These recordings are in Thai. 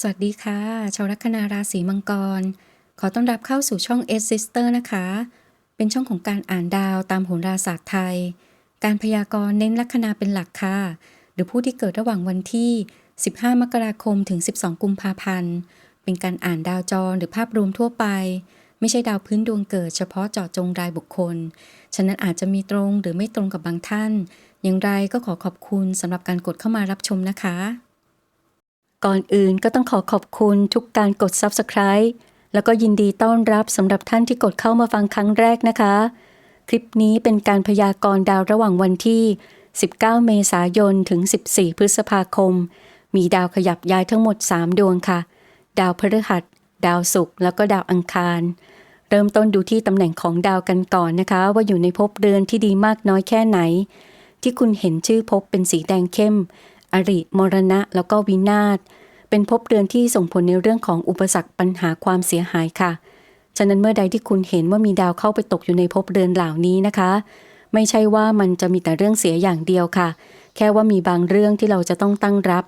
สวัสดีค่ะ ชาวลัคนาราศีมังกร ขอต้อนรับเข้าสู่ช่อง S Sister นะคะ เป็นช่องของการอ่านดาวตามโหราศาสตร์ไทย การพยากรณ์เน้นลัคนาเป็นหลักค่ะ หรือผู้ที่เกิดระหว่างวันที่ 15 มกราคมถึง 12 กุมภาพันธ์ เป็นการอ่านดาวจรหรือภาพรวมทั่วไป ไม่ใช่ดาวพื้นดวงเกิดเฉพาะเจาะจงรายบุคคล ฉะนั้นอาจจะมีตรงหรือไม่ตรงกับบางท่าน อย่างไรก็ขอขอบคุณสำหรับการกดเข้ามารับชมนะคะ ก่อนอื่นก็ต้องขอขอบคุณทุกการกด Subscribe แล้วก็ยินดีต้อนรับสำหรับท่านที่กดเข้ามาฟังครั้งแรกนะคะ คลิปนี้เป็นการพยากรณ์ดาวระหว่างวันที่ 19 เมษายนถึง 14 พฤษภาคม มีดาวขยับย้ายทั้งหมด 3 ดวงค่ะ ดาวพฤหัส ดาวศุกร์แล้วก็ดาวอังคาร เริ่มต้นดูที่ตำแหน่งของดาวกันก่อนนะคะ ว่าอยู่ในภพเรือนที่ดีมากน้อยแค่ไหน ที่คุณเห็นชื่อภพเป็นสีแดงเข้ม อริ มรณะ แล้วก็วินาศ เป็นภพเรือนที่ส่งผลในเรื่องของอุปสรรคปัญหาความเสียหายค่ะ ฉะนั้นเมื่อใดที่คุณเห็นว่ามีดาวเข้าไปตกอยู่ในภพเรือนเหล่านี้นะคะ ไม่ใช่ว่ามันจะมีแต่เรื่องเสียอย่างเดียวค่ะ แค่ว่ามีบางเรื่องที่เราจะต้องตั้งรับ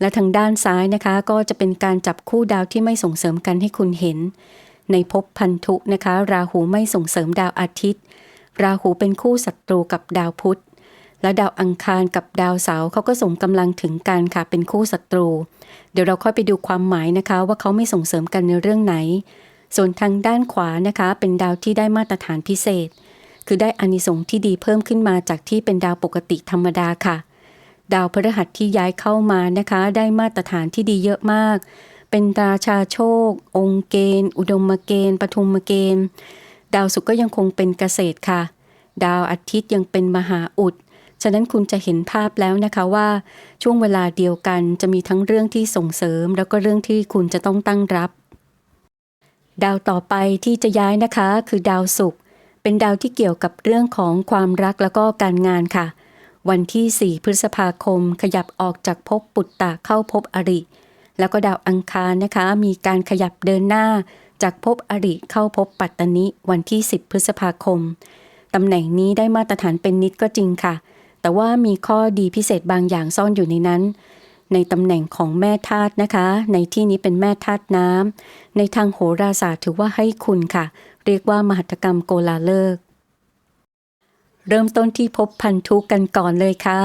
และทางด้านซ้ายนะคะ ก็จะเป็นการจับคู่ดาวที่ไม่ส่งเสริมกันให้คุณเห็น ในภพพันธุนะคะ ราหูไม่ส่งเสริมดาวอาทิตย์ ราหูเป็นคู่ศัตรูกับดาวพุธ และดาวอังคารกับดาวเสาร์เขาก็ส่งกำลังถึงกันค่ะเป็นคู่ศัตรู เดี๋ยวเราค่อยไปดูความหมายนะคะ ว่าเขาไม่ส่งเสริมกันในเรื่องไหน ส่วนทางด้านขวานะคะ เป็นดาวที่ได้มาตรฐานพิเศษ คือได้อานิสงส์ที่ดีเพิ่มขึ้นมาจากที่เป็นดาวปกติธรรมดาค่ะ ดาวพฤหัสที่ย้ายเข้ามานะคะ ได้มาตรฐานที่ดีเยอะมาก เป็นราชาโชค องค์เกณฑ์ อุดมเกณฑ์ปทุมเกณฑ์ ดาวศุกร์ก็ยังคงเป็นเกษตรค่ะ ดาวอาทิตย์ยังเป็นมหาอุด ฉะนั้นคุณจะเห็นภาพแล้วนะคะว่าช่วงเวลาเดียวกันจะมีทั้งเรื่องที่ส่งเสริม แล้วก็เรื่องที่คุณจะต้องตั้งรับ ดาวต่อไปที่จะย้ายนะคะ คือดาวศุกร์เป็นดาวที่เกี่ยวกับเรื่องของความรักแล้วก็การงานค่ะ วันที่ 4 พฤษภาคม ขยับออกจากภพปุตตะเข้าภพอริ แล้วก็ดาวอังคารนะคะ มีการขยับเดินหน้าจากภพอริเข้าภพปัตตนิวันที่ 10 พฤษภาคมตำแหน่งนี้ได้มาตรฐานเป็นนิดก็จริงค่ะ แต่ว่ามีข้อดีพิเศษบางอย่างซ่อนอยู่ในนั้น ในตำแหน่งของแม่ธาตุนะคะ ในที่นี้เป็นแม่ธาตุน้ำในทางโหราศาสตร์ถือว่าให้คุณค่ะ เรียกว่ามหัตกรรมโกลาเลิก เริ่มต้นที่พบพันธุกันก่อนเลยค่ะ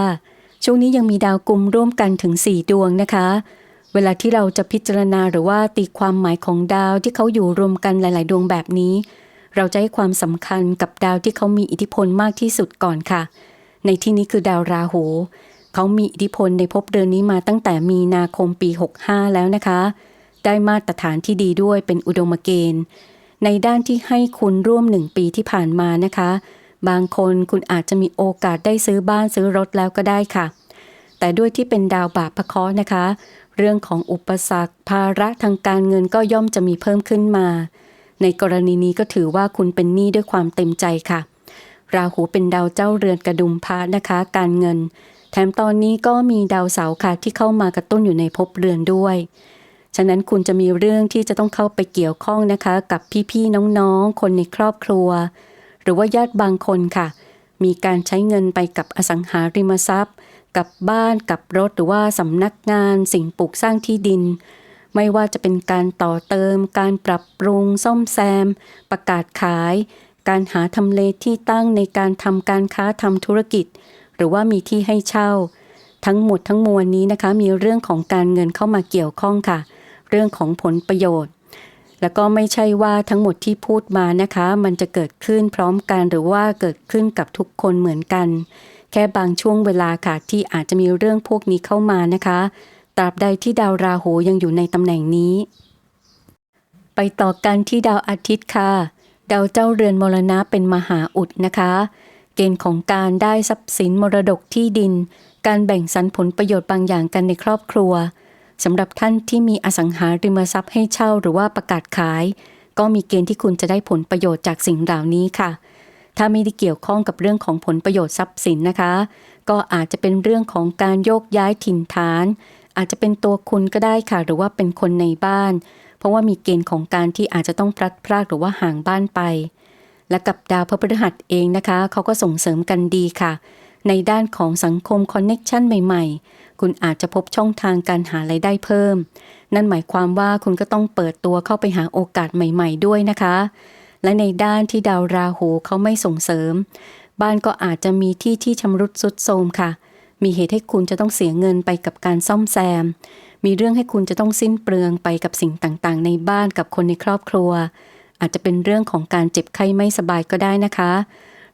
ช่วงนี้ยังมีดาวกลุ่มร่วมกันถึง 4 ดวงนะคะ เวลาที่เราจะพิจารณาหรือว่าตีความหมายของดาวที่เขาอยู่รวมกันหลาย ๆ ดวงแบบนี้ เราจะให้ความสำคัญกับดาวที่เขามีอิทธิพลมากที่สุดก่อนค่ะ ในที่นี้คือดาวราหู เขามีอิทธิพลในภพเดือนนี้มาตั้งแต่มีนาคมปี 65 แล้วนะคะ ได้มาตรฐานที่ดีด้วยเป็นอุดมเกณฑ์ ในด้านที่ให้คุณร่วมหนึ่งปีที่ผ่านมานะคะ บางคนคุณอาจจะมีโอกาสได้ซื้อบ้านซื้อรถแล้วก็ได้ค่ะ แต่ด้วยที่เป็นดาวบาปพระเคราะห์นะคะ เรื่องของอุปสรรค ภาระทางการเงินก็ย่อมจะมีเพิ่มขึ้นมา ในกรณีนี้ก็ถือว่าคุณเป็นหนี้ด้วยความเต็มใจค่ะ ราหูเป็นดาวเจ้าเรือนกระดุมพระนะคะ การเงิน แถมตอนนี้ก็มีดาวเสาร์ค่ะที่เข้ามากระตุ้นอยู่ในภพเรือนด้วย ฉะนั้นคุณจะมีเรื่องที่จะต้องเข้าไปเกี่ยวข้องนะคะ กับพี่ๆน้องๆ คนในครอบครัว หรือว่าญาติบางคนค่ะ มีการใช้เงินไปกับอสังหาริมทรัพย์ กับบ้านกับรถหรือว่าสำนักงาน สิ่งปลูกสร้างที่ดินไม่ว่าจะเป็นการต่อเติม การปรับปรุง ซ่อมแซม ประกาศขาย การหาทำเลที่ตั้งในการทำการค้าทำธุรกิจ หรือว่ามีที่ให้เช่า ทั้งหมดทั้งมวลนี้นะคะ มีเรื่องของการเงินเข้ามาเกี่ยวข้องค่ะ เรื่องของผลประโยชน์ แล้วก็ไม่ใช่ว่าทั้งหมดที่พูดมานะคะ มันจะเกิดขึ้นพร้อมกันหรือว่าเกิดขึ้นกับทุกคนเหมือนกัน แค่บางช่วงเวลาค่ะที่อาจจะมีเรื่องพวกนี้เข้ามานะคะตราบใดที่ดาวราหูยังอยู่ในตำแหน่งนี้ ไปต่อกันที่ดาวอาทิตย์ค่ะ ดาวเจ้าเรือนมรณะเป็นมหาอุดนะคะ เกณฑ์ของการได้ทรัพย์สินมรดกที่ดิน การแบ่งสรรผลประโยชน์บางอย่างกันในครอบครัวสำหรับท่านที่มีอสังหาริมทรัพย์ให้เช่าหรือว่าประกาศขาย ก็มีเกณฑ์ที่คุณจะได้ผลประโยชน์จากสิ่งเหล่านี้ค่ะ ถ้าไม่ได้เกี่ยวข้องกับเรื่องของผลประโยชน์ทรัพย์สินนะคะ ก็อาจจะเป็นเรื่องของการโยกย้ายถิ่นฐาน อาจจะเป็นตัวคุณก็ได้ค่ะ หรือว่าเป็นคนในบ้าน เพราะว่ามีเกณฑ์ของการที่อาจจะต้องพลัดพรากหรือว่าห่างบ้านไป และกับดาวพระพฤหัสเองนะคะ เขาก็ส่งเสริมกันดีค่ะ ในด้านของสังคมคอนเน็ชันใหม่ๆ คุณอาจจะพบช่องทางการหารายได้เพิ่ม นั่นหมายความว่าคุณก็ต้องเปิดตัวเข้าไปหาโอกาสใหม่ ๆ ด้วยนะคะ และในด้านที่ดาวราหูเขาไม่ส่งเสริม บ้านก็อาจจะมีที่ที่ชำรุดสุดโทรมค่ะ มีเหตุให้คุณจะต้องเสียเงินไปกับการซ่อมแซม มีเรื่องให้คุณจะต้องสิ้นเปลืองไปกับสิ่งต่างๆ ในบ้านกับคนในครอบครัว อาจจะเป็นเรื่องของการเจ็บไข้ไม่สบายก็ได้นะคะ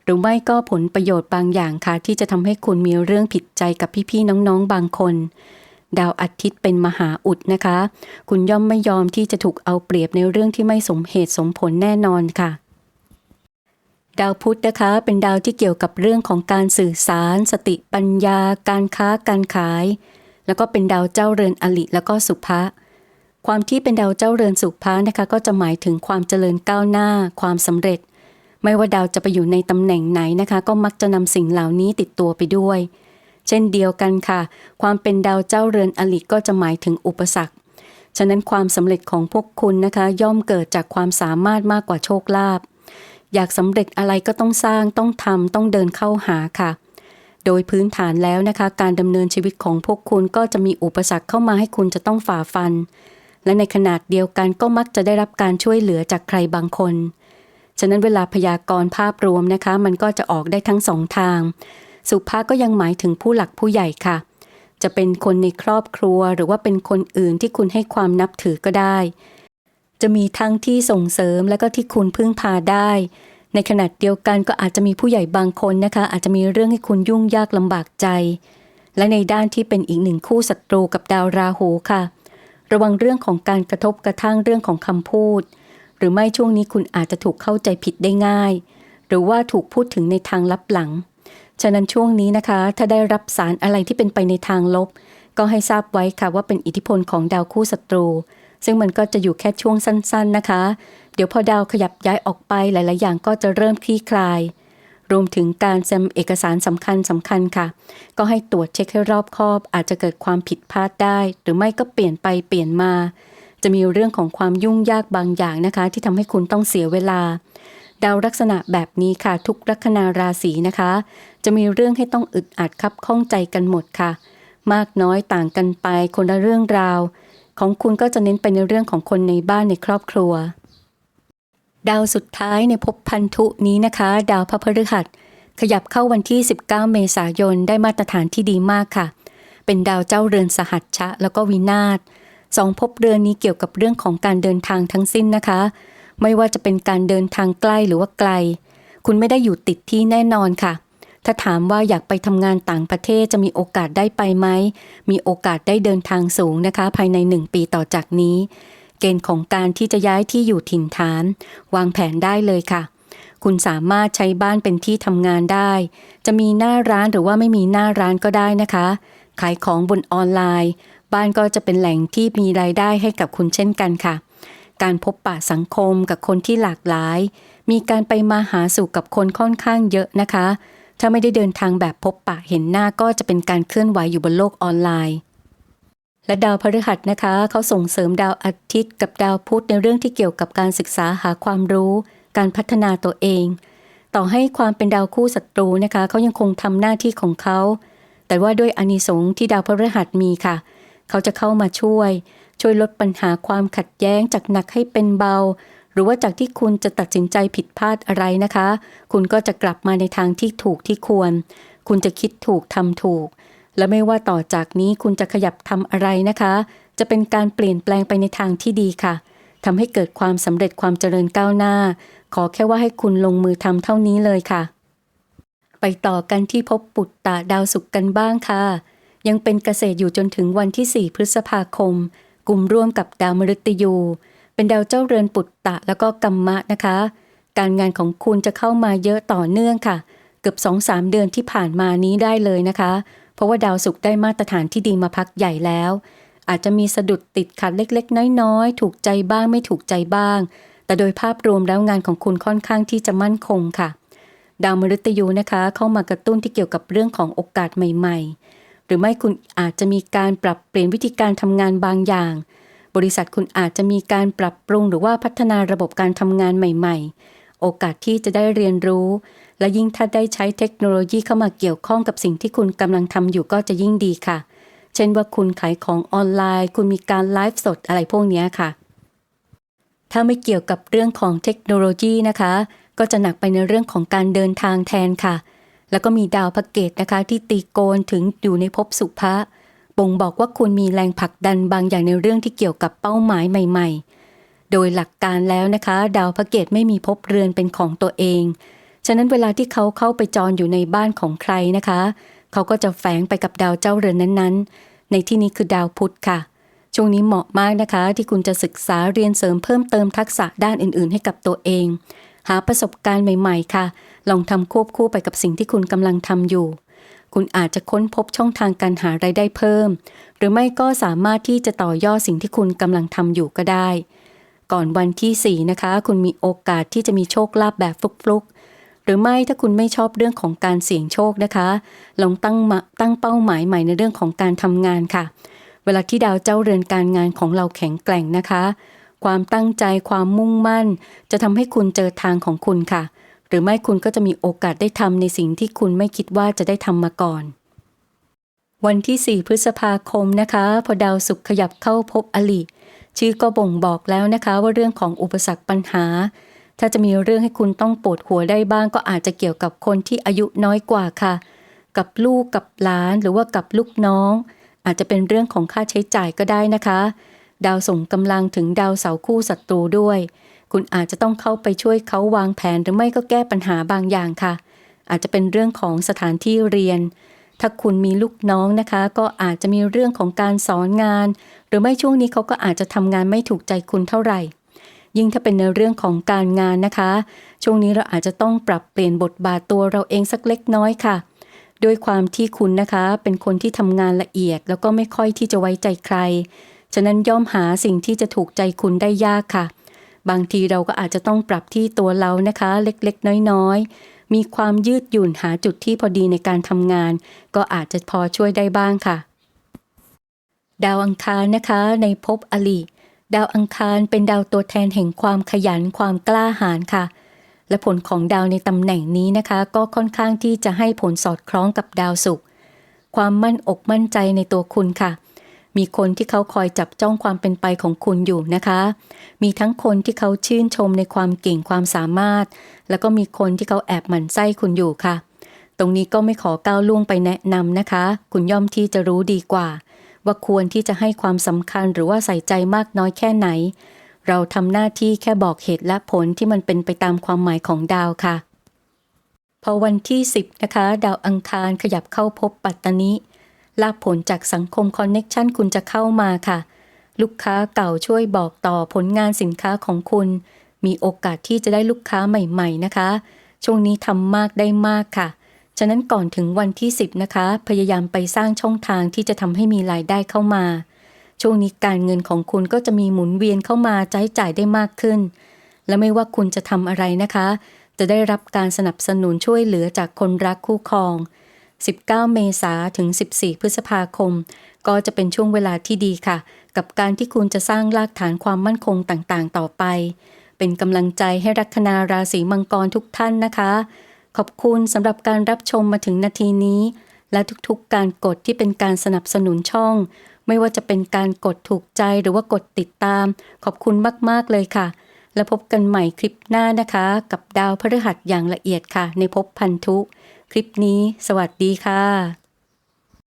หรือไม่ก็ผลประโยชน์บางอย่างค่ะ ที่จะทำให้คุณมีเรื่องผิดใจกับพี่ๆน้องๆบางคน ดาวอาทิตย์เป็นมหาอุดนะคะ คุณย่อมไม่ยอมที่จะถูกเอาเปรียบในเรื่องที่ไม่สมเหตุสมผลแน่นอนค่ะดาวพุธนะคะเป็นดาวที่เกี่ยวกับเรื่องของการสื่อสาร สติปัญญา การค้าการขาย แล้วก็เป็นดาวเจ้าเรือนอลิแล้วก็สุภะความที่เป็นดาวเจ้าเรือนสุภะนะคะ ก็จะหมายถึงความเจริญก้าวหน้า ความสำเร็จ ไม่ว่าดาวจะไปอยู่ในตำแหน่งไหนนะคะ ก็มักจะนำสิ่งเหล่านี้ติดตัวไปด้วย เช่นเดียวกันค่ะ ความเป็นดาวเจ้าเรือนอลิก็จะหมายถึงอุปสรรค ฉะนั้นความสำเร็จของพวกคุณนะคะ ย่อมเกิดจากความสามารถมากกว่าโชคลาภอยากสำเร็จอะไรก็ต้องสร้างต้องทำต้องเดินเข้าหาค่ะ โดยพื้นฐานแล้วนะคะ การดำเนินชีวิตของพวกคุณก็จะมีอุปสรรคเข้ามาให้คุณจะต้องฝ่าฟัน และในขนาดเดียวกันก็มักจะได้รับการช่วยเหลือจากใครบางคน ฉะนั้นเวลาพยากรณ์ภาพรวมนะคะ มันก็จะออกได้ทั้งสองทาง สุภาพก็ยังหมายถึงผู้หลักผู้ใหญ่ค่ะ จะเป็นคนในครอบครัวหรือว่าเป็นคนอื่นที่คุณให้ความนับถือก็ได้ จะมีทั้งที่ส่งเสริมและก็ที่คุณพึ่งพาได้ ในขณะเดียวกันก็อาจจะมีผู้ใหญ่บางคนนะคะ อาจจะมีเรื่องให้คุณยุ่งยากลำบากใจ และในด้านที่เป็นอีกหนึ่งคู่ศัตรูกับดาวราหูค่ะ ระวังเรื่องของการกระทบกระทั่งเรื่องของคำพูด หรือไม่ช่วงนี้คุณอาจจะถูกเข้าใจผิดได้ง่าย หรือว่าถูกพูดถึงในทางลับหลัง ฉะนั้นช่วงนี้นะคะ ถ้าได้รับสารอะไรที่เป็นไปในทางลบ ก็ให้ทราบไว้ค่ะว่าเป็นอิทธิพลของดาวคู่ศัตรู ซึ่งมันก็จะอยู่แค่ช่วงสั้นๆนะคะ เดี๋ยวพอดาวขยับย้ายออกไปหลาย ๆ อย่างก็จะเริ่มคลี่คลาย รวมถึงการเซ็นเอกสารสำคัญสำคัญค่ะ ก็ให้ตรวจเช็คให้รอบคอบ อาจจะเกิดความผิดพลาดได้ หรือไม่ก็เปลี่ยนไปเปลี่ยนมา จะมีเรื่องของความยุ่งยากบางอย่างนะคะ ที่ทำให้คุณต้องเสียเวลาดาวลักษณะแบบนี้ค่ะ ทุกลัคนาราศีนะคะ จะมีเรื่องให้ต้องอึดอัดคับข้องใจกันหมดค่ะ มากน้อยต่างกันไปคนละเรื่องราว ของคุณก็จะเน้นไปในเรื่องของคนในบ้านในครอบครัว ดาวสุดท้ายในภพพันธุนี้นะคะ ดาวพระพฤหัส ขยับเข้าวันที่ 19 เมษายนได้มาตรฐานที่ดีมากค่ะ เป็นดาวเจ้าเรือนสหัชชะ แล้วก็วินาศสองภพเรือนนี้เกี่ยวกับเรื่องของการเดินทางทั้งสิ้นนะคะ ไม่ว่าจะเป็นการเดินทางใกล้หรือว่าไกล คุณไม่ได้อยู่ติดที่แน่นอนค่ะ ถ้าถามว่าอยากไปทำงานต่างประเทศจะมีโอกาสได้ไปไหม มีโอกาสได้เดินทางสูงนะคะ ภายในหนึ่งปีต่อจากนี้ เกณฑ์ของการที่จะย้ายที่อยู่ถิ่นฐาน วางแผนได้เลยค่ะ คุณสามารถใช้บ้านเป็นที่ทำงานได้ จะมีหน้าร้านหรือว่าไม่มีหน้าร้านก็ได้นะคะ ขายของบนออนไลน์ บ้านก็จะเป็นแหล่งที่มีรายได้ให้กับคุณเช่นกันค่ะการพบปะสังคมกับคนที่หลากหลาย มีการไปมาหาสู่กับคนค่อนข้างเยอะนะคะ ถ้าไม่ได้เดินทางแบบพบปะเห็นหน้าก็จะเป็นการเคลื่อนไหวอยู่บนโลกออนไลน์ และดาวพฤหัสนะคะ เขาส่งเสริมดาวอาทิตย์ กับดาวพุธในเรื่องที่เกี่ยวกับการศึกษาหาความรู้ การพัฒนาตัวเอง ต่อให้ความเป็นดาวคู่ศัตรูนะคะเขายังคงทำหน้าที่ของเขาแต่ว่าด้วยอานิสงส์ที่ดาวพฤหัสมีค่ะ เขาจะเข้ามาช่วย ช่วยลดปัญหาความขัดแย้งจากหนักให้เป็นเบา หรือว่าจากที่คุณจะตัดสินใจผิดพลาดอะไรนะคะ คุณก็จะกลับมาในทางที่ถูกที่ควร คุณจะคิดถูกทำถูก และไม่ว่าต่อจากนี้คุณจะขยับทำอะไรนะคะ จะเป็นการเปลี่ยนแปลงไปในทางที่ดีค่ะทำให้เกิดความสำเร็จความเจริญก้าวหน้า ขอแค่ว่าให้คุณลงมือทำเท่านี้เลยค่ะ ไปต่อกันที่ภพปุตตะดาวศุกกันบ้างค่ะ ยังเป็นเกษตรอยู่จนถึงวันที่ 4 พฤษภาคม กลุ่มร่วมกับดาวมฤตยู เป็นดาวเจ้าเรือนปุตตะแล้วก็กัมมะนะคะ การงานของคุณจะเข้ามาเยอะต่อเนื่องค่ะ เกือบ2-3 เดือนที่ผ่านมานี้ได้เลยนะคะ เพราะว่าดาวศุกร์ได้มาตรฐานที่ดีมาพักใหญ่แล้ว อาจจะมีสะดุดติดขัดเล็กๆ น้อยๆ ถูกใจบ้างไม่ถูกใจบ้าง แต่โดยภาพรวมแล้วงานของคุณค่อนข้างที่จะมั่นคงค่ะ ดาวมฤตยูนะคะ เข้ามากระตุ้นที่เกี่ยวกับเรื่องของโอกาสใหม่ ๆ หรือไม่คุณอาจจะมีการปรับเปลี่ยนวิธีการทำงานบางอย่าง บริษัทคุณอาจจะมีการปรับปรุงหรือว่าพัฒนาระบบการทำงานใหม่ ๆ โอกาสที่จะได้เรียนรู้ และยิ่งถ้าได้ใช้เทคโนโลยีเข้ามาเกี่ยวข้องกับสิ่งที่คุณกำลังทำอยู่ก็จะยิ่งดีค่ะ เช่นว่าคุณขายของออนไลน์ คุณมีการไลฟ์สดอะไรพวกนี้ค่ะ ถ้าไม่เกี่ยวกับเรื่องของเทคโนโลยีนะคะ ก็จะหนักไปในเรื่องของการเดินทางแทนค่ะ แล้วก็มีดาวพระเกตนะคะที่ตีโกนถึงอยู่ในภพสุภะ บ่งบอกว่าคุณมีแรงผลักดันบางอย่างในเรื่องที่เกี่ยวกับเป้าหมายใหม่ ๆ โดยหลักการแล้วนะคะ ดาวพระเกตไม่มีภพเรือนเป็นของตัวเอง ฉะนั้นเวลาที่เขาเข้าไปจรอยู่ในบ้านของใครนะคะ เขาก็จะแฝงไปกับดาวเจ้าเรือนนั้นๆ ในที่นี้คือดาวพุธค่ะช่วงนี้เหมาะมากนะคะ ที่คุณจะศึกษาเรียนเสริมเพิ่มเติมทักษะด้านอื่นๆ ให้กับตัวเอง หาประสบการณ์ใหม่ ๆ ค่ะ ลองทำควบคู่ไปกับสิ่งที่คุณกำลังทำอยู่ คุณอาจจะค้นพบช่องทางการหารายได้เพิ่ม หรือไม่ก็สามารถที่จะต่อยอดสิ่งที่คุณกำลังทำอยู่ก็ได้ ก่อนวันที่ 4 นะคะ คุณมีโอกาสที่จะมีโชคลาภแบบฟลุกๆ หรือไม่ถ้าคุณไม่ชอบเรื่องของการเสี่ยงโชคนะคะ ลองตั้งมาตั้งเป้าหมายใหม่ในเรื่องของการทำงานค่ะ เวลาที่ดาวเจ้าเรือนการงานของเราแข็งแกร่งนะคะ ความตั้งใจความมุ่งมั่น จะทำให้คุณเจอทางของคุณค่ะ หรือไม่คุณก็จะมีโอกาสได้ทำในสิ่งที่คุณไม่คิดว่าจะได้ทำมาก่อน วันที่ 4 พฤษภาคมนะคะ พอดาวศุกร์ขยับเข้าพบอลิชื่อก็บ่งบอกแล้วนะคะว่าเรื่องของอุปสรรคปัญหา ถ้าจะมีเรื่องให้คุณต้องปวดหัวได้บ้าง ก็อาจจะเกี่ยวกับคนที่อายุน้อยกว่าค่ะ กับลูกกับหลานหรือว่ากับลูกน้อง อาจจะเป็นเรื่องของค่าใช้จ่ายก็ได้นะคะ ดาวส่งกำลังถึงดาวเสาคู่ศัตรูด้วย คุณอาจจะต้องเข้าไปช่วยเขาวางแผนหรือไม่ก็แก้ปัญหาบางอย่างค่ะ อาจจะเป็นเรื่องของสถานที่เรียน ถ้าคุณมีลูกน้องนะคะ ก็อาจจะมีเรื่องของการสอนงาน หรือไม่ช่วงนี้เขาก็อาจจะทำงานไม่ถูกใจคุณเท่าไหร่ ยิ่งถ้าเป็นในเรื่องของการงานนะคะ ช่วงนี้เราอาจจะต้องปรับเปลี่ยนบทบาทตัวเราเองสักเล็กน้อยค่ะด้วยความที่คุณนะคะ เป็นคนที่ทำงานละเอียด แล้วก็ไม่ค่อยที่จะไว้ใจใคร ฉะนั้นย่อมหาสิ่งที่จะถูกใจคุณได้ยากค่ะ บางทีเราก็อาจจะต้องปรับที่ตัวเรานะคะ เล็กๆ น้อยๆ มีความยืดหยุ่นหาจุดที่พอดีในการทำงาน ก็อาจจะพอช่วยได้บ้างค่ะ ดาวอังคารนะคะในภพอลิดาวอังคารเป็นดาวตัวแทนแห่งความขยันความกล้าหาญค่ะ และผลของดาวในตำแหน่งนี้นะคะ ก็ค่อนข้างที่จะให้ผลสอดคล้องกับดาวศุกร์ความมั่นอกมั่นใจในตัวคุณค่ะ มีคนที่เขาคอยจับจ้องความเป็นไปของคุณอยู่นะคะ มีทั้งคนที่เขาชื่นชมในความเก่งความสามารถ แล้วก็มีคนที่เขาแอบหมั่นไส้คุณอยู่ค่ะ ตรงนี้ก็ไม่ขอก้าวล่วงไปแนะนำนะคะ คุณย่อมที่จะรู้ดีกว่า ว่าควรที่จะให้ความสำคัญหรือว่าใส่ใจมากน้อยแค่ไหน เราทำหน้าที่แค่บอกเหตุและผลที่มันเป็นไปตามความหมายของดาวค่ะ พอวันที่ 10 นะคะ ดาวอังคารขยับเข้าพบปัตตานิ ลาภผลจากสังคมคอนเน็กชันคุณจะเข้ามาค่ะ ลูกค้าเก่าช่วยบอกต่อผลงานสินค้าของคุณ มีโอกาสที่จะได้ลูกค้าใหม่ๆนะคะ ช่วงนี้ทำมากได้มากค่ะ ฉะนั้นก่อนถึงวันที่ 10 นะคะ พยายามไปสร้างช่องทางที่จะทำให้มีรายได้เข้ามา ช่วงนี้การเงินของคุณก็จะมีหมุนเวียนเข้ามาใช้จ่ายได้มากขึ้น และไม่ว่าคุณจะทำอะไรนะคะ จะได้รับการสนับสนุนช่วยเหลือจากคนรักคู่ครอง 19 เมษาถึง 14 พฤษภาคม ก็จะเป็นช่วงเวลาที่ดีค่ะ กับการที่คุณจะสร้างรากฐานความมั่นคงต่างๆ ต่อไป เป็นกำลังใจให้ลัคนาราศีมังกรทุกท่านนะคะ ขอบคุณสำหรับการรับชมมาถึงนาทีนี้ และทุกๆ การกดที่เป็นการสนับสนุนช่อง ไม่ว่าจะเป็นการกดถูกใจหรือว่ากดติดตาม ขอบคุณมากๆเลยค่ะ แล้วพบกันใหม่คลิปหน้านะคะ กับดาวพฤหัสอย่างละเอียดค่ะ ในภพพันธุ คลิปนี้ สวัสดีค่ะ